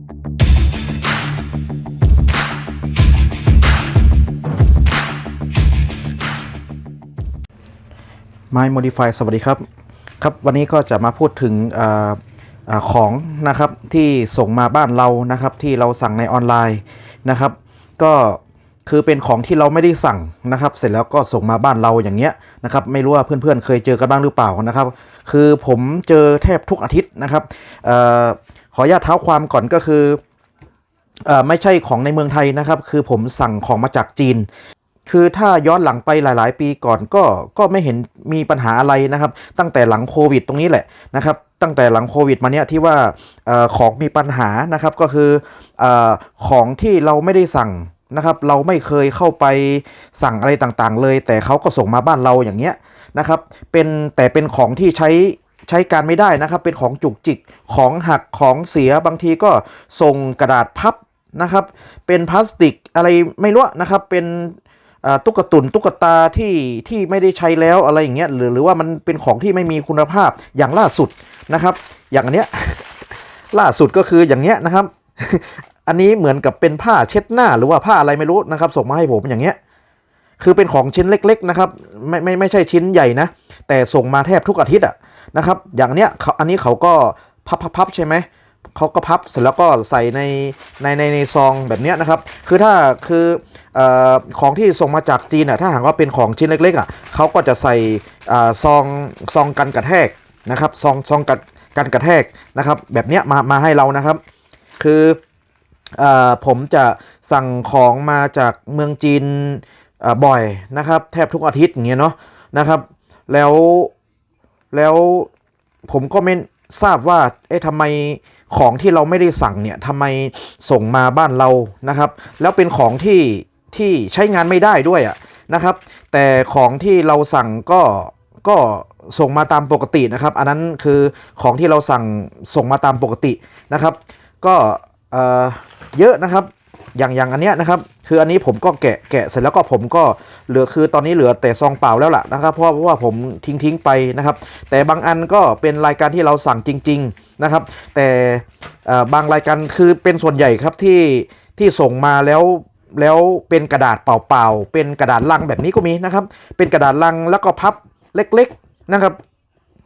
My Modify สวัสดีครับ ครับ วันนี้ก็จะมาพูดถึงออของนะครับที่ส่งมาบ้านเรานะครับ ที่เราสั่งในออนไลน์นะครับ ก็คือเป็นของที่เราไม่ได้สั่งนะครับ เสร็จแล้วก็ส่งมาบ้านเราอย่างเงี้ยนะครับ ไม่รู้ว่าเพื่อนๆ เคยเจอกันบ้างหรือเปล่านะครับ คือผมเจอแทบทุกอาทิตย์นะครับเออขออนุญาตเท้าความก่อนก็คืออไม่ใช่ของในเมืองไทยนะครับ คือผมสั่งของมาจากจีน คือถ้าย้อนหลังไปหลาย ๆ ปีก่อนก็ก็ไม่เห็นมีปัญหาอะไรนะครับ ตั้งแต่หลังโควิดตรงนี้แหละนะครับ ตั้งแต่หลังโควิดมาเนี้ยที่ว่าอของมีปัญหานะครับก็คืออของที่เราไม่ได้สั่งนะครับ เราไม่เคยเข้าไปสั่งอะไรต่างๆ เลย แต่เขาก็ส่งมาบ้านเราอย่างเงี้ยนะครับ เป็นแต่เป็นของที่ใช้ ใช้การไม่ได้นะครับ เป็นของจุกจิกของหักของเสียบางทีก็ส่งกระดาษพับนะครับ เป็นพลาสติกอะไรไม่รู้นะครับ เป็นตุ๊กตุนตุ๊กตาที่ที่ไม่ได้ใช้แล้วอะไรอย่างเงี้ยหรือหรือว่ามันเป็นของที่ไม่มีคุณภาพอย่างล่าสุดนะครับ อย่างอันเนี้ยล่าสุดก็คืออย่างเงี้ยนะครับ อันนี้เหมือนกับเป็นผ้าเช็ดหน้าหรือว่าผ้าอะไรไม่รู้นะครับ ส่งมาให้ผมอย่างเงี้ย คือเป็นของชิ้นเล็ก ๆ นะครับ ไม่ไม่ไม่ใช่ชิ้นใหญ่นะ แต่ส่งมาแทบทุกอาทิตย์อะนะครับ อย่างเนี้ยเขาอันนี้เขาก็พับพับพบใช่ไหมเขาก็พับเสร็จแล้วก็ใส่ในในในในซองแบบเนี้ยนะครับ คือถ้าคืออ่อของที่ส่งมาจากจีนอะถ้าหากว่าเป็นของชิ้นเล็กๆอะเขาก็จะใส่อ่าซองซองกันกระแทกนะครับซองซองกันกันกระแทกนะครับ แบบเนี้ยมามาให้เรานะครับ คืออ่อผมจะสั่งของมาจากเมืองจีน บ่อยนะครับแทบทุกอาทิตย์อย่างเงี้ยเนาะนะครับแล้วแล้วผมก็ไม่ทราบว่าเอ๊ะทำไมของที่เราไม่ได้สั่งเนี่ยทำไมส่งมาบ้านเรานะครับ แล้วเป็นของที่ที่ใช้งานไม่ได้ด้วยอะนะครับ แต่ของที่เราสั่งก็ก็ส่งมาตามปกตินะครับ อันนั้นคือของที่เราสั่งส่งมาตามปกตินะครับ ก็เอ่อเยอะนะครับ อย่างอย่างอันเนี้ยนะครับคืออันนี้ผมก็แกะแกะเสร็จแล้วก็ผมก็เหลือคือตอนนี้เหลือแต่ซองเปล่าแล้วล่ะนะครับเพราะเพราะว่าผมทิ้งทิ้งไปนะครับ แต่บางอันก็เป็นรายการที่เราสั่งจริง ๆนะครับ แต่บางรายการคือเป็นส่วนใหญ่ครับที่ที่ส่งมาแล้วแล้วเป็นกระดาษเปล่าๆ เป็นกระดาษลังแบบนี้ก็มีนะครับ เป็นกระดาษลังแล้วก็พับเล็กๆนะครับ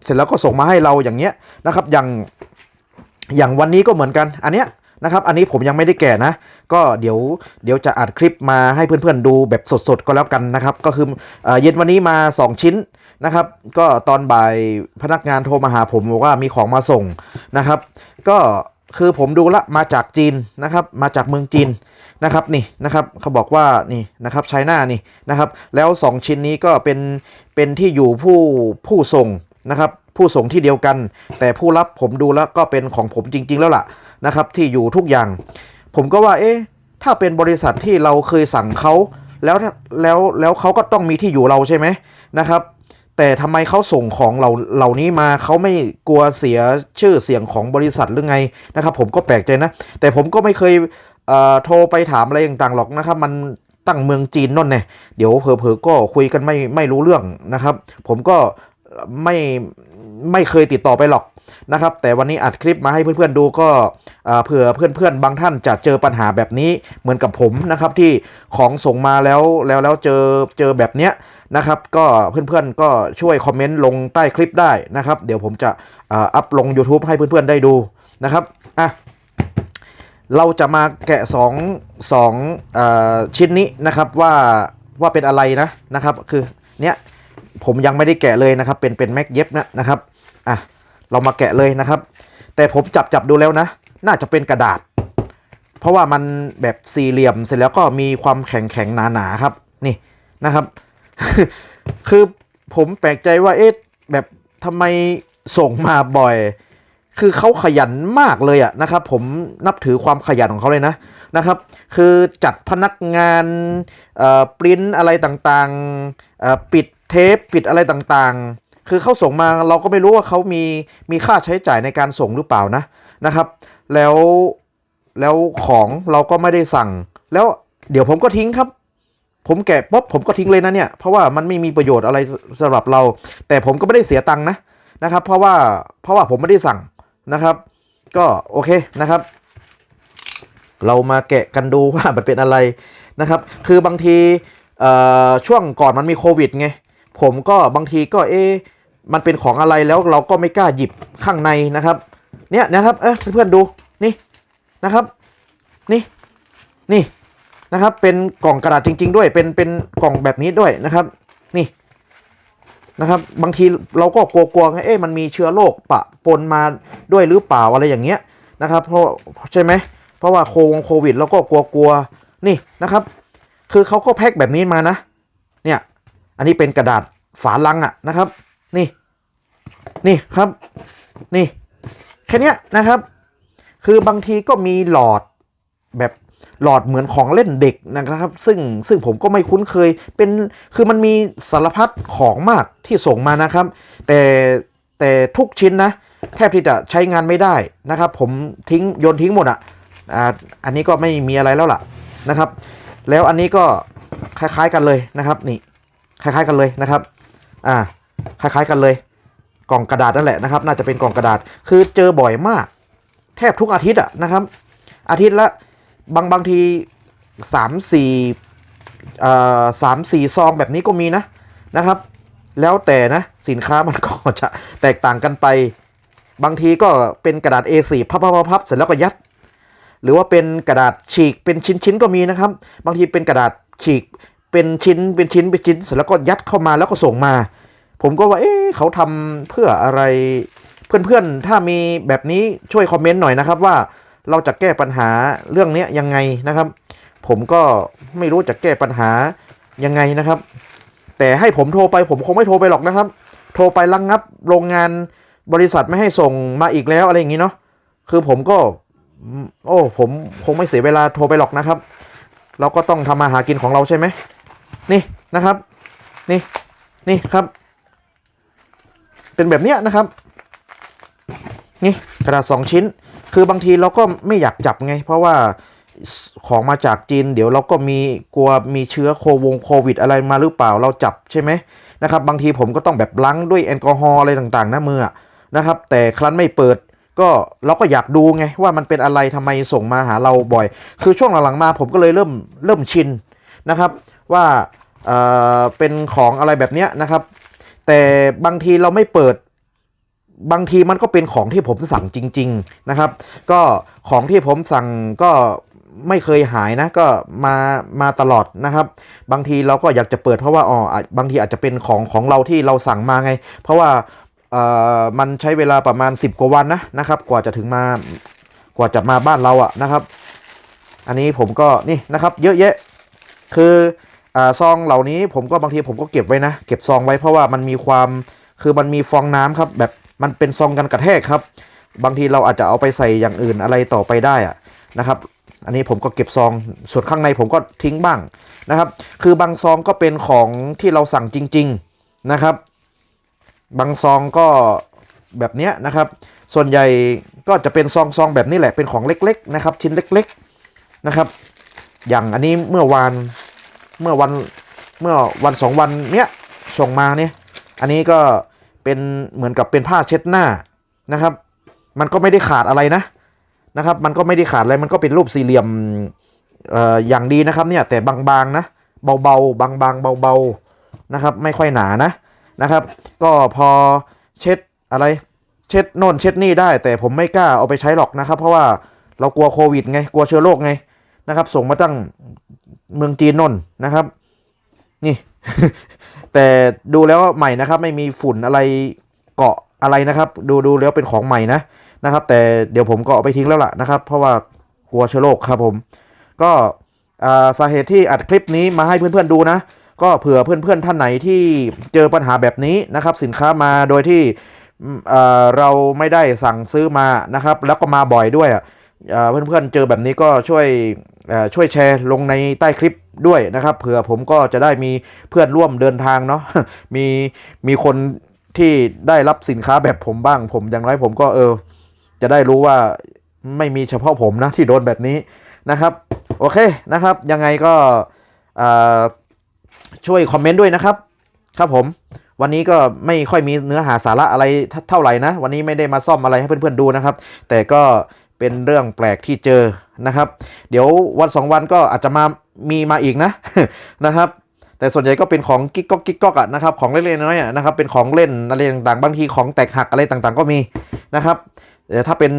เสร็จแล้วก็ส่งมาให้เราอย่างเงี้ยนะครับ อย่างอย่างวันนี้ก็เหมือนกัน อันเนี้ยนะครับ อันนี้ผมยังไม่ได้แกะนะ ก็เดี๋ยวเดี๋ยวจะอัดคลิปมาให้เพื่อนๆดูแบบสดๆก็แล้วกันนะครับ ก็คือเย็นวันนี้มา 2 ชิ้นนะครับ ก็ตอนบ่ายพนักงานโทรมาหาผมบอกว่ามีของมาส่งนะครับ ก็คือผมดูละมาจากจีนนะครับมาจากเมืองจีนนะครับนี่นะครับเขาบอกว่านี่นะครับไชน่านี่นะครับ แล้ว 2 ชิ้นนี้ก็เป็นเป็นที่อยู่ผู้ผู้ส่งนะครับผู้ส่งที่เดียวกัน แต่ผู้รับผมดูแล้วก็เป็นของผมจริง ๆ แล้วล่ะนะครับที่อยู่ทุกอย่าง ผมก็ว่าเอ๊ะถ้าเป็นบริษัทที่เราเคยสั่งเขาแล้วแล้วแล้วเขาก็ต้องมีที่อยู่เราใช่ไหมนะครับ แต่ทำไมเขาส่งของเหล่าเหล่านี้มาเขาไม่กลัวเสียชื่อเสียงของบริษัทหรือไงนะครับ ผมก็แปลกใจนะ แต่ผมก็ไม่เคยเโทรไปถามอะไรต่างๆหรอกนะครับ มันตั้งเมืองจีนนั่นไงเดี๋ยวเผลอๆก็คุยกันไม่ไม่รู้เรื่องนะครับ ผมก็ไม่ไม่เคยติดต่อไปหรอก นะครับ แต่วันนี้อัดคลิปมาให้เพื่อนๆดูก็เอ่อเผื่อเพื่อนๆ บางท่านจะเจอปัญหาแบบนี้เหมือนกับผมนะครับที่ของส่งมาแล้วแล้วแล้วเจอเจอแบบเนี้ยนะครับ ก็เพื่อนๆก็ช่วยคอมเมนต์ลงใต้คลิปได้นะครับ เดี๋ยวผมจะอัพลง YouTube ให้เพื่อนๆได้ดูนะครับอะเราจะมาแกะสองสองอชิ้นนี้นะครับว่าว่าเป็นอะไรนะนะครับ คือเนี้ยผมยังไม่ได้แกะเลยนะครับ เป็นเป็นแม็กเย็บนะนะครับอะ เรามาแกะเลยนะครับ แต่ผมจับจับดูแล้วนะ น่าจะเป็นกระดาษ เพราะว่ามันแบบสี่เหลี่ยมเสร็จแล้วก็มีความแข็งแข็งหนาหนาๆครับ นี่นะครับ คือผมแปลกใจว่าเอ๊ะแบบทำไมส่งมาบ่อย คือเขาขยันมากเลยอะนะครับ ผมนับถือความขยันของเขาเลยนะนะครับ คือจัดพนักงานเอ่อปริ้นอะไรต่างๆปิดเทปปิดอะไรต่างๆ คือเขาส่งมาเราก็ไม่รู้ว่าเขามีมีค่าใช้จ่ายในการส่งหรือเปล่านะนะครับ แล้วแล้วของเราก็ไม่ได้สั่ง แล้วเดี๋ยวผมก็ทิ้งครับ ผมแกะปุ๊บผมก็ทิ้งเลยนะเนี่ย เพราะว่ามันไม่มีประโยชน์อะไรสำหรับเรา แต่ผมก็ไม่ได้เสียตังค์นะนะครับ เพราะว่าเพราะว่าผมไม่ได้สั่งนะครับ ก็โอเคนะครับ เรามาแกะกันดูว่ามันเป็นอะไรนะครับ คือบางทีเอ่อช่วงก่อนมันมีโควิดไงผมก็บางทีก็เอ๊ะ มันเป็นของอะไรแล้วเราก็ไม่กล้าหยิบข้างในนะครับ เนี่ยนะครับเออเพื่อนๆดูนี่นะครับ นี่นี่นะครับ เป็นกล่องกระดาษจริง ๆ ด้วย เป็นเป็นกล่องแบบนี้ด้วยนะครับ นี่นะครับ บางทีเราก็กลัวๆไงเอ๊ะมันมีเชื้อโรคปะปนมาด้วยหรือเปล่าอะไรอย่างเงี้ยนะครับเพราะใช่ไหมเพราะว่าโควงโควิดเราก็กลัวๆนี่นะครับ คือเขาก็แพ็คแบบนี้มานะ เนี่ย อันนี้เป็นกระดาษฝาลังอะนะครับ นี่ นี่ครับ นี่ แค่นี้นะครับ คือบางทีก็มีหลอดแบบหลอดเหมือนของเล่นเด็กนะครับ ซึ่งซึ่งผมก็ไม่คุ้นเคย เป็นคือมันมีสารพัดของมากที่ส่งมานะครับ แต่แต่ทุกชิ้นนะ แทบที่จะใช้งานไม่ได้นะครับ ผมทิ้งโยนทิ้งหมดอะอ่าอันนี้ก็ไม่มีอะไรแล้วล่ะนะครับ แล้วอันนี้ก็คล้ายๆกันเลยนะครับ นี่ คล้ายๆกันเลยนะครับ อ่า คล้ายๆกันเลย กล่องกระดาษนั่นแหละนะครับ น่าจะเป็นกล่องกระดาษ คือเจอบ่อยมาก แทบทุกอาทิตย์อะนะครับ อาทิตย์ละบางบางทีสามสี่สามสี่ซองแบบนี้ก็มีนะนะครับ แล้วแต่นะสินค้ามันก็จะแตกต่างกันไป บางทีก็เป็นกระดาษ A4 พับพับพับเสร็จแล้วก็ยัด หรือว่าเป็นกระดาษฉีกเป็นชิ้นๆก็มีนะครับ บางทีเป็นกระดาษฉีกเป็นชิ้นเป็นชิ้นเป็นชิ้นเสร็จแล้วก็ยัดเข้ามาแล้วก็ส่งมา ผมก็ว่าเอ๊ะเขาทำเพื่ออะไร เพื่อนๆ ถ้ามีแบบนี้ช่วยคอมเมนต์หน่อยนะครับว่าเราจะแก้ปัญหาเรื่องนี้ยังไงนะครับ ผมก็ไม่รู้จะแก้ปัญหายังไงนะครับ แต่ให้ผมโทรไปผมคงไม่โทรไปหรอกนะครับ โทรไประงงับโรงงานบริษัทไม่ให้ส่งมาอีกแล้วอะไรอย่างนี้เนาะคือผมก็ โอ้ ผมคงไม่เสียเวลาโทรไปหรอกนะครับ เราก็ต้องทำมาหากินของเราใช่ไหมนี่นะครับ นี่นี่ครับ เป็นแบบเนี้ยนะครับ นี่กระดาษสองชิ้น คือบางทีเราก็ไม่อยากจับไง เพราะว่าของมาจากจีน เดี๋ยวเราก็มีกลัวมีเชื้อโควงโควิด อะไรมาหรือเปล่าเราจับใช่ไหมนะครับ บางทีผมก็ต้องแบบล้างด้วยแอลกอฮอล์อะไรต่างๆนะมือนะครับ แต่ครั้นไม่เปิดก็เราก็อยากดูไงว่ามันเป็นอะไรทำไมส่งมาหาเราบ่อย คือช่วงหลังๆมาผมก็เลยเริ่มเริ่มชินนะครับว่าเออเป็นของอะไรแบบเนี้ยนะครับ แต่บางทีเราไม่เปิด บางทีมันก็เป็นของที่ผมสั่งจริง ๆนะครับ ก็ของที่ผมสั่งก็ไม่เคยหายนะก็มามาตลอดนะครับ บางทีเราก็อยากจะเปิดเพราะว่าอ๋อบางทีอาจจะเป็นของของเราที่เราสั่งมาไง เพราะว่าเอ่อมันใช้เวลาประมาณ 10 กว่าวันนะนะครับ กว่าจะถึงมากว่าจะมาบ้านเราอะนะครับ อันนี้ผมก็นี่นะครับ เยอะแยะคือ ซองเหล่านี้ผมก็บางทีผมก็เก็บไว้นะ เก็บซองไว้เพราะว่ามันมีความคือมันมีฟองน้ำครับ แบบมันเป็นซองกันกระแทกครับ บางทีเราอาจจะเอาไปใส่อย่างอื่นอะไรต่อไปได้อะนะครับ อันนี้ผมก็เก็บซองส่วนข้างในผมก็ทิ้งบ้างนะครับ คือบางซองก็เป็นของที่เราสั่งจริง ๆนะครับ บางซองก็แบบเนี้ยนะครับ ส่วนใหญ่ก็จะเป็นซองซองแบบนี้แหละเป็นของเล็ก ๆ นะครับ ชิ้นเล็ก ๆนะครับ อย่างอันนี้เมื่อวาน เมื่อวันเมื่อวันสองวันเนี้ยส่งมาเนี่ยอันนี้ก็เป็นเหมือนกับเป็นผ้าเช็ดหน้านะครับ มันก็ไม่ได้ขาดอะไรนะนะครับ มันก็ไม่ได้ขาดอะไรมันก็เป็นรูปสี่เหลี่ยมเอ่ออย่างดีนะครับเนี่ยแต่บางๆนะเบาๆบางๆเบาๆนะครับ ไม่ค่อยหนานะนะครับ ก็พอเช็ดอะไรเช็ดโน่นเช็ดนี่ได้ แต่ผมไม่กล้าเอาไปใช้หรอกนะครับ เพราะว่าเรากลัวโควิดไงกลัวเชื้อโรคไงนะครับ ส่งมาตั้ง เมืองจีนนนนะครับ นี่ แต่ดูแล้วใหม่นะครับ ไม่มีฝุ่นอะไรเกาะอะไรนะครับ ดูดูแล้วเป็นของใหม่นะนะครับ แต่เดี๋ยวผมก็เอาไปทิ้งแล้วล่ะนะครับ เพราะว่ากลัวเชื้อโรคครับผม ก็สาเหตุที่อัดคลิปนี้มาให้เพื่อนๆดูนะ ก็เผื่อเพื่อนๆท่านไหนที่เจอปัญหาแบบนี้นะครับ สินค้ามาโดยที่เราไม่ได้สั่งซื้อมานะครับ แล้วก็มาบ่อยด้วยเพื่อนๆเจอแบบนี้ก็ช่วย ช่วยแชร์ลงในใต้คลิปด้วยนะครับ เผื่อผมก็จะได้มีเพื่อนร่วมเดินทางเนาะมีมีคนที่ได้รับสินค้าแบบผมบ้าง ผมอย่างไรผมก็เออ จะได้รู้ว่าไม่มีเฉพาะผมนะที่โดนแบบนี้นะครับ โอเคนะครับ ยังไงก็ช่วยคอมเมนต์ด้วยนะครับ ครับผม วันนี้ก็ไม่ค่อยมีเนื้อหาสาระอะไรเท่าไหร่นะ วันนี้ไม่ได้มาซ่อมอะไรให้เพื่อนๆดูนะครับ แต่ก็ เป็นเรื่องแปลกที่เจอนะครับ เดี๋ยววันสองวันก็อาจจะมามีมาอีกนะนะครับ แต่ส่วนใหญ่ก็เป็นของกิ๊กก๊อกกิ๊กก๊อกอะนะครับของเล็กๆน้อยๆนะครับเป็นของเล่นอะไรต่างๆบางทีของแตกหักอะไรต่างๆ ก็มีนะครับแต่ถ้าเป็น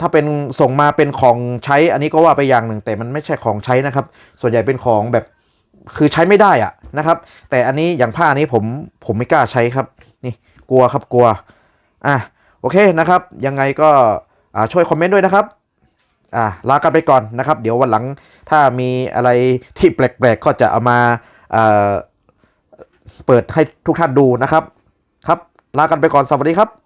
ถ้าเป็นส่งมาเป็นของใช้อันนี้ก็ว่าไปอย่างหนึ่ง แต่มันไม่ใช่ของใช้นะครับ ส่วนใหญ่เป็นของแบบคือใช้ไม่ได้อะนะครับ แต่อันนี้อย่างผ้านี้ผมผมไม่กล้าใช้ครับ นี่กลัวครับกลัวอะโอเคนะครับ ยังไงก็ ช่วยคอมเมนต์ด้วยนะครับอ่าลากันไปก่อนนะครับ เดี๋ยววันหลังถ้ามีอะไรที่แปลกๆ ก็จะเอามาเอ่อเปิดให้ทุกท่านดูนะครับ ครับ ลากันไปก่อนสวัสดีครับ